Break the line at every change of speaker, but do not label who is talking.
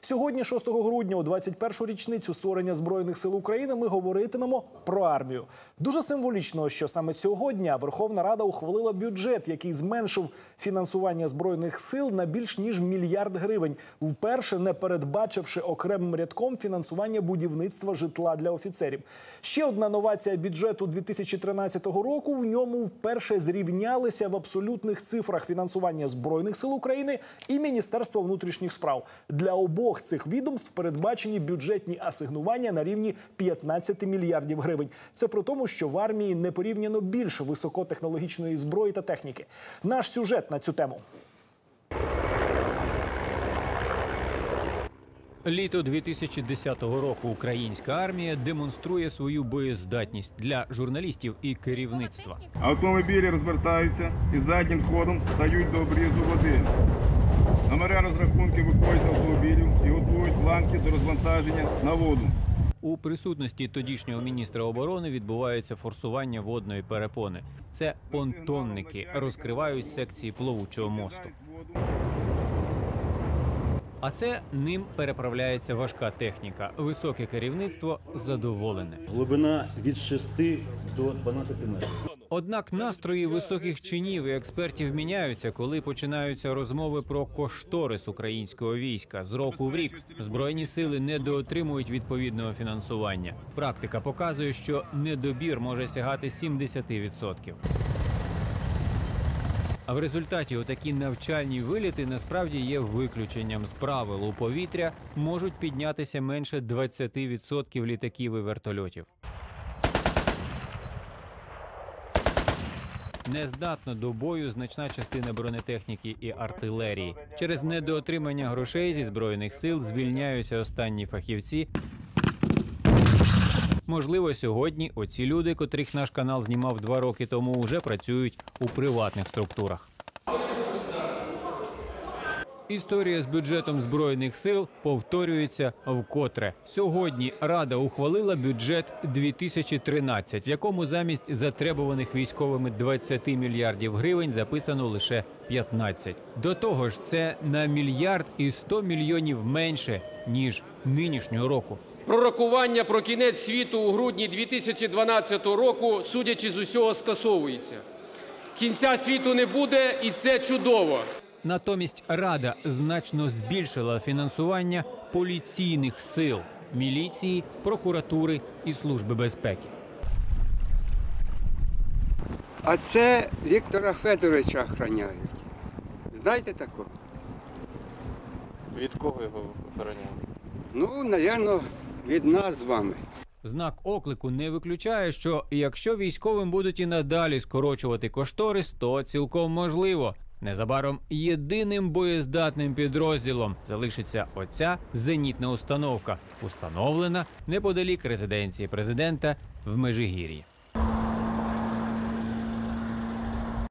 Сьогодні, 6 грудня, у 21-ю річницю створення збройних сил України, ми говоритимемо про армію. Дуже символічно, що саме цього дня Верховна Рада ухвалила бюджет, який зменшив фінансування збройних сил на більш ніж мільярд гривень, вперше не передбачивши окремим рядком фінансування будівництва житла для офіцерів. Ще одна новація бюджету 2013 року. В ньому вперше зрівнялися в абсолютних цифрах фінансування збройних сил України і Міністерства внутрішніх справ. Для обох цих відомств передбачені бюджетні асигнування на рівні 15 мільярдів гривень. Це про тому, що в армії не порівняно більше високотехнологічної зброї та техніки. Наш сюжет на цю тему.
Літо 2010 року українська армія демонструє свою боєздатність для журналістів і керівництва.
Автомобілі розвертаються і заднім ходом стають до обрізу води. Номери розрахунки виходять з автомобілів і готують ланки до розвантаження на воду.
У присутності тодішнього міністра оборони відбувається форсування водної перепони. Це понтонники розкривають секції плавучого мосту. А це ним переправляється важка техніка. Високе керівництво задоволене.
Глибина від 6 до 12 метрів.
Однак настрої високих чинів і експертів міняються, коли починаються розмови про кошторис українського війська. З року в рік збройні сили недоотримують відповідного фінансування. Практика показує, що недобір може сягати 70%. А в результаті отакі навчальні виліти насправді є виключенням з правил у повітря можуть піднятися менше 20% літаків і вертольотів. Нездатна до бою значна частина бронетехніки і артилерії. Через недоотримання грошей зі збройних сил звільняються останні фахівці. Можливо, сьогодні оці люди, котрих наш канал знімав два роки тому, вже працюють у приватних структурах. Історія з бюджетом збройних сил повторюється вкотре. Сьогодні Рада ухвалила бюджет 2013, в якому замість затребуваних військовими 20 мільярдів гривень записано лише 15. До того ж, це на мільярд і 100 мільйонів менше ніж нинішнього року.
Пророкування про кінець світу у грудні 2012 року, судячи з усього, скасовується. Кінця світу не буде, і це чудово.
Натомість Рада значно збільшила фінансування поліційних сил, міліції, прокуратури і служби безпеки.
А це Віктора Федоровича охороняють. Знаєте такого?
Від кого його охороняли?
Ну, напевно, від нас з вами.
Знак оклику не виключає, що якщо військовим будуть і надалі скорочувати кошторис, то цілком можливо. Незабаром єдиним боєздатним підрозділом залишиться оця зенітна установка, установлена неподалік резиденції президента в Межигір'ї.